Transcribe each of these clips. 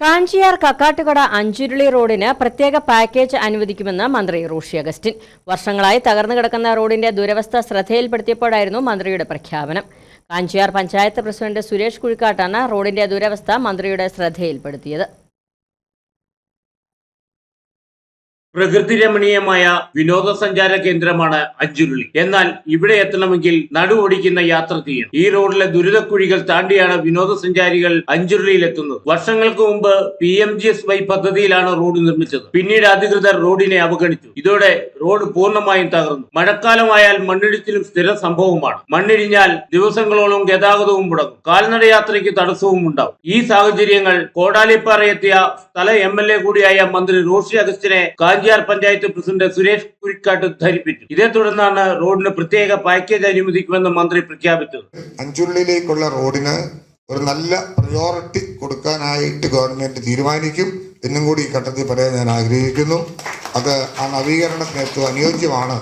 കാഞ്ചിയാർ കക്കാട്ടുകട അഞ്ചുരുളി റോഡിന് പ്രത്യേക പാക്കേജ് അനുവദിക്കുമെന്ന് മന്ത്രി റോഷി അഗസ്റ്റിൻ. വർഷങ്ങളായി തകർന്നു കിടക്കുന്ന റോഡിന്റെ ദുരവസ്ഥ ശ്രദ്ധയിൽപ്പെടുത്തിയപ്പോഴായിരുന്നു മന്ത്രിയുടെ പ്രഖ്യാപനം. കാഞ്ചിയാർ പഞ്ചായത്ത് പ്രസിഡന്റ് സുരേഷ് കുഴിക്കാട്ടാണ് റോഡിന്റെ ദുരവസ്ഥ മന്ത്രിയുടെ ശ്രദ്ധയിൽപ്പെടുത്തിയത്. പ്രകൃതി രമണീയമായ വിനോദസഞ്ചാര കേന്ദ്രമാണ് അഞ്ചുരുളി. എന്നാൽ ഇവിടെ എത്തണമെങ്കിൽ നടുവൊടിക്കുന്ന യാത്ര ചെയ്യണം ഈ റോഡിലെ ദുരിതക്കുഴികൾ താണ്ടിയാണ് വിനോദസഞ്ചാരികൾ അഞ്ചുരുളിയിൽ എത്തുന്നത് വർഷങ്ങൾക്ക് മുമ്പ് P M G S Y പദ്ധതിയിലാണ് road നിർമ്മിച്ചത്. പിന്നീട് അധികൃതർ റോഡിനെ അവഗണിച്ചു. ഇതോടെ റോഡ് പൂർണമായും തകർന്നു. മഴക്കാലമായാൽ മണ്ണിടിച്ചിലും സ്ഥിര സംഭവമാണ്. മണ്ണിടിഞ്ഞാൽ ദിവസങ്ങളോളം ഗതാഗതവും മുടങ്ങും. കാൽനട യാത്രയ്ക്ക് തടസ്സവും ഉണ്ടാവും. ഈ സാഹചര്യങ്ങൾ കോടാലിപ്പാറയെത്തിയ സ്ഥല എം എൽ എ കൂടിയായ മന്ത്രി റോഷി അഗസ്റ്റിനെ കാഞ്ചിയാർ പഞ്ചായത്ത് പ്രസിഡന്റ് സുരേഷ് കുരിക്കാട്ട് ധരിപ്പിച്ചു. ഇതേ തുടർന്നാണ് റോഡിന് പ്രത്യേക പാക്കേജ് അനുവദിക്കുമെന്ന് മന്ത്രി പ്രഖ്യാപിച്ചത് അഞ്ചുള്ളിലേക്കുള്ള റോഡിന് ഒരു നല്ല പ്രയോറിറ്റി കൊടുക്കാനായിട്ട് ഗവൺമെന്റ് തീരുമാനിക്കും. എന്നും കൂടി ഈ ഘട്ടത്തിൽ പറയാൻ ഞാൻ ആഗ്രഹിക്കുന്നു. അത് ആ നവീകരണത്തിന് ഏറ്റവും അനുയോജ്യമാണ്.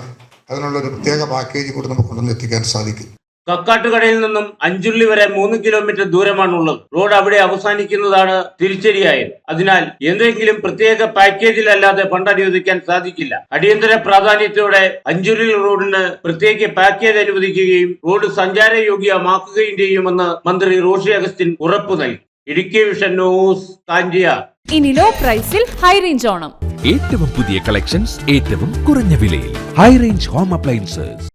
അതിനുള്ള ഒരു പ്രത്യേക പാക്കേജ് കൂടി നമുക്ക് കൊണ്ടുവന്ന് എത്തിക്കാൻ സാധിക്കും. കക്കാട്ടുകടയിൽ നിന്നും അഞ്ചുള്ളി വരെ മൂന്ന് കിലോമീറ്റർ ദൂരമാണുള്ളത്. റോഡ് അവിടെ അവസാനിക്കുന്നതാണ് തിരിച്ചടിയായത് അതിനാൽ എന്തെങ്കിലും പ്രത്യേക പാക്കേജിലല്ലാതെ ഫണ്ട് അനുവദിക്കാൻ സാധിക്കില്ല. അടിയന്തര പ്രാധാന്യത്തോടെ അഞ്ചുള്ളി റോഡിന് പ്രത്യേക പാക്കേജ് അനുവദിക്കുകയും റോഡ് സഞ്ചാരയോഗ്യമാക്കുകയും ചെയ്യുമെന്ന് മന്ത്രി റോഷി അഗസ്റ്റിൻ ഉറപ്പു നൽകി. Idukki vision news Kanchiyar. ഇനി ലോ പ്രൈസിൽ ഹൈ റേഞ്ച് ഓണം. ഏറ്റവും പുതിയ കളക്ഷൻസ് ഏറ്റവും കുറഞ്ഞ വിലയിൽ. High range home appliances